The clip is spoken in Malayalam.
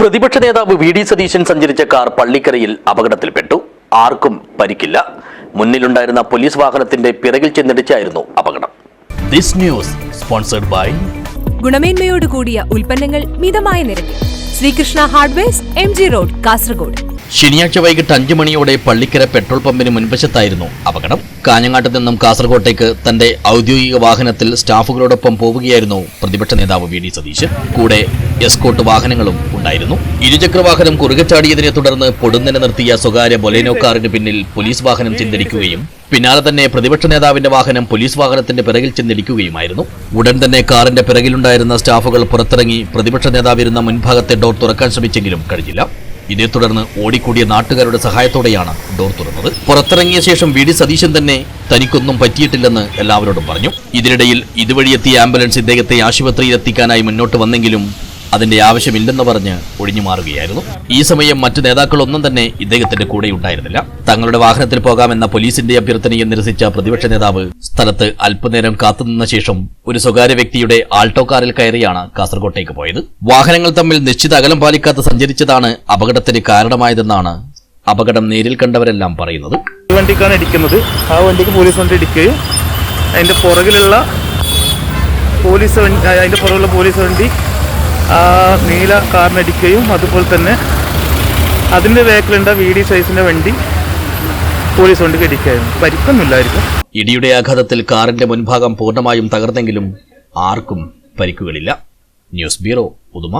പ്രതിപക്ഷ നേതാവ് വി ഡി സതീശൻ സഞ്ചരിച്ച കാർ പള്ളിക്കരയിൽ അപകടത്തിൽപ്പെട്ടു. ആർക്കും പരിക്കില്ല. മുന്നിലുണ്ടായിരുന്ന പോലീസ് വാഹനത്തിന്റെ പിറകിൽ ചെന്നിടിച്ചായിരുന്നു അപകടം. ദിസ് ന്യൂസ് സ്പോൺസർഡ് ബൈ ഗുണമേന്മയോട് കൂടിയ ഉൽപ്പന്നങ്ങൾ മിതമായ നിരക്കിൽ. Sreekrishna hardwares M G road Kasaragod. ശനിയാഴ്ച വൈകിട്ട് അഞ്ചു മണിയോടെ പള്ളിക്കര പെട്രോൾ പമ്പിന് മുൻവശത്തായിരുന്നു അപകടം. കാഞ്ഞങ്ങാട്ട് നിന്നും കാസർകോട്ടേക്ക് തന്റെ ഔദ്യോഗിക വാഹനത്തിൽ സ്റ്റാഫുകളോടൊപ്പം പോവുകയായിരുന്നു പ്രതിപക്ഷ നേതാവ് വി ഡി സതീശൻ. കൂടെ എസ്കോട്ട് വാഹനങ്ങളും ഉണ്ടായിരുന്നു. ഇരുചക്രവാഹനം കുറുകെ ചാടിയതിനെ തുടർന്ന് പൊടുന്നനെ നിർത്തിയ സ്വകാര്യ ബൊലേനോ കാറിന് പിന്നിൽ പോലീസ് വാഹനം ചിന്തിരിക്കുകയും പിന്നാലെ തന്നെ പ്രതിപക്ഷ നേതാവിന്റെ വാഹനം പോലീസ് വാഹനത്തിന്റെ പിറകിൽ ചെന്നിരിക്കുകയുമായിരുന്നു ഉടൻ തന്നെ കാറിന്റെ പിറകിലുണ്ടായിരുന്ന സ്റ്റാഫുകൾ പുറത്തിറങ്ങി പ്രതിപക്ഷ നേതാവിരുന്ന മുൻഭാഗത്തെ ഡോർ തുറക്കാൻ ശ്രമിച്ചെങ്കിലും കഴിഞ്ഞില്ല. ഇതേ തുടർന്ന് ഓടിക്കൂടിയ നാട്ടുകാരുടെ സഹായത്തോടെയാണ് ഡോർ തുറന്നത്. പുറത്തിറങ്ങിയ ശേഷം വി ഡി സതീശൻ തന്നെ തനിക്കൊന്നും പറ്റിയിട്ടില്ലെന്ന് എല്ലാവരോടും പറഞ്ഞു. ഇതിനിടയിൽ ഇതുവഴി എത്തിയ ആംബുലൻസ് ഇദ്ദേഹത്തെ ആശുപത്രിയിൽ എത്തിക്കാനായി മുന്നോട്ട് വന്നെങ്കിലും അതിന്റെ ആവശ്യമില്ലെന്ന് പറഞ്ഞ് ഒഴിഞ്ഞു മാറുകയായിരുന്നു. ഈ സമയം മറ്റു നേതാക്കളൊന്നും തന്നെ ഇദ്ദേഹത്തിന്റെ കൂടെ ഉണ്ടായിരുന്നില്ല തങ്ങളുടെ വാഹനത്തിൽ പോകാമെന്ന പോലീസിന്റെ അഭ്യർത്ഥനയെ നിരസിച്ച പ്രതിപക്ഷ നേതാവ് സ്ഥലത്ത് അല്പനേരം കാത്തുനിന്ന ശേഷം ഒരു സ്വകാര്യ വ്യക്തിയുടെ ആൾട്ടോ കാറിൽ കയറിയാണ് കാസർകോട്ടേക്ക് പോയത്. വാഹനങ്ങൾ തമ്മിൽ നിശ്ചിത അകലം പാലിക്കാതെ സഞ്ചരിച്ചതാണ് അപകടത്തിന് കാരണമായതെന്നാണ് അപകടം നേരിൽ കണ്ടവരെല്ലാം പറയുന്നത്. വണ്ടിക്കാണ് ഇടിക്കുന്നത്. ആ വണ്ടിക്ക് പോലീസ് വണ്ടി ഇടിക്കുകയും അതിന്റെ പുറകിലുള്ള പോലീസ് അതിന്റെ പുറകിലുള്ള പോലീസ് വണ്ടി ആ നീല കാറിനടിക്കുകയും അതുപോലെ തന്നെ അതിന്റെ ബാക്കിലുണ്ട വി ഡി സൈസിന്റെ വണ്ടി പോലീസ് കൊണ്ട് ഇടിക്കുകയായിരുന്നു പരിക്കൊന്നുമില്ലായിരിക്കും ഇടിയുടെ ആഘാതത്തിൽ കാറിന്റെ മുൻഭാഗം പൂർണമായും തകർന്നെങ്കിലും ആർക്കും പരിക്കുകളില്ല. News bureau Uduma